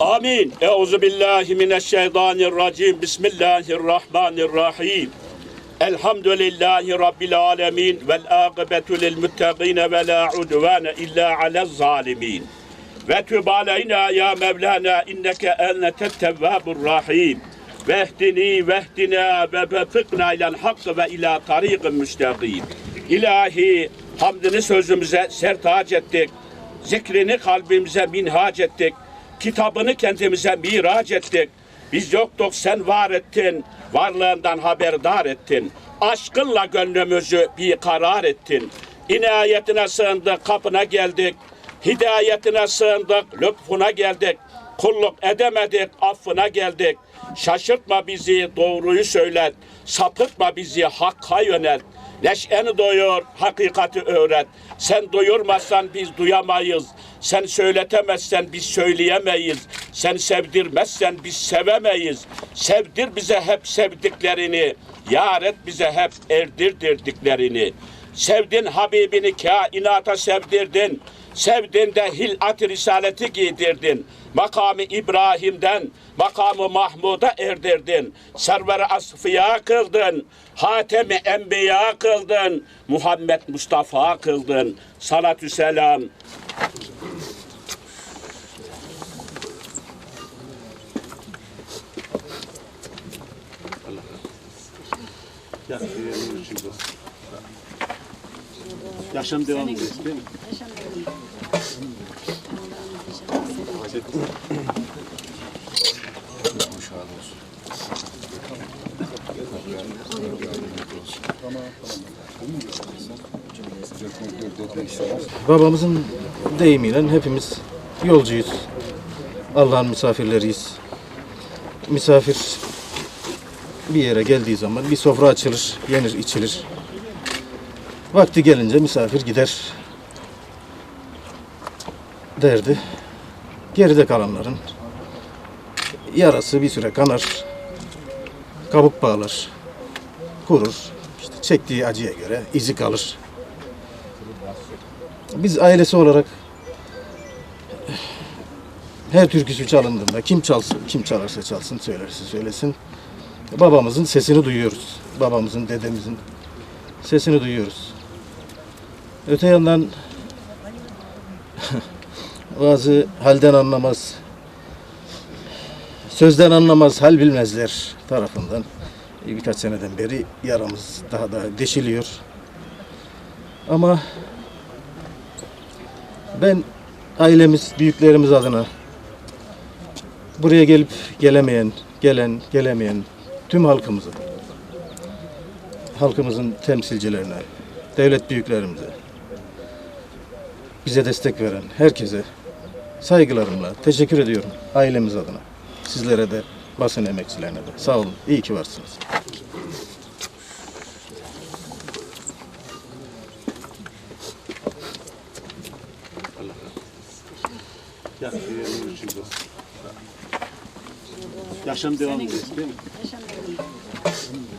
Amin. Euzu billahi mineşşeytanirracim. Bismillahirrahmanirrahim. Elhamdülillahi rabbil alamin vel akibetu lil muttaqin ve la udvane illa alel zalimin. Ve tüb aleyna ya Mevlana inneke ennetet tevvabur rahim. Vehdini vehdina ve befikna ilel hakkı ve ila tariqin müstakim. İlahi hamdini sözümüze sertaç ettik. Zikrini kalbimize minhac ettik. Kitabını kendimize miraç ettik. Biz yoktuk sen var ettin. Varlığından haberdar ettin. Aşkınla gönlümüzü bir karar ettin. İnayetine sığındık, kapına geldik. Hidayetine sığındık, lütfuna geldik. Kulluk edemedik, affına geldik. Şaşırtma bizi, doğruyu söylet. Sapıtma bizi, hakka yönelt. Neşeni doyur, hakikati öğret. Sen doyurmazsan biz duyamayız. Sen söyletemezsen biz söyleyemeyiz. Sen sevdirmezsen biz sevemeyiz. Sevdir bize hep sevdiklerini. Yar et bize hep erdirdirdiklerini. Sevdin Habibini kainata sevdirdin. Sevdin de hilat risaleti giydirdin. Makamı İbrahim'den makamı Mahmud'a erdirdin. Server-i Asfiya kıldın. Hatemi Enbiya kıldın. Muhammed Mustafa kıldın. Salatü selam. Yaşam devam ediyor değil mi? Babamızın deyimiyle hepimiz yolcuyuz. Allah'ın misafirleriyiz. Misafir bir yere geldiği zaman bir sofra açılır, yenir, içilir. Vakti gelince misafir gider derdi. Geride kalanların yarası bir süre kanar, kabuk bağlar, kurur. İşte çektiği acıya göre izi kalır. Biz ailesi olarak her türküsü çalındığında kim çalsın, kim çalarsa çalsın, söylerse söylesin. Babamızın sesini duyuyoruz. Babamızın, dedemizin sesini duyuyoruz. Öte yandan bazı halden anlamaz, sözden anlamaz, hal bilmezler tarafından birkaç seneden beri yaramız daha da deşiliyor. Ama ben ailemiz, büyüklerimiz adına buraya gelip gelemeyen, gelen, gelemeyen tüm halkımızı, halkımızın temsilcilerine, devlet büyüklerimize, bize destek veren herkese saygılarımla teşekkür ediyorum ailemiz adına. Sizlere de, basın emekçilerine de. Sağ olun, iyi ki varsınız. Yaşam devam ediyor değil mi? Yaşam devam ediyor.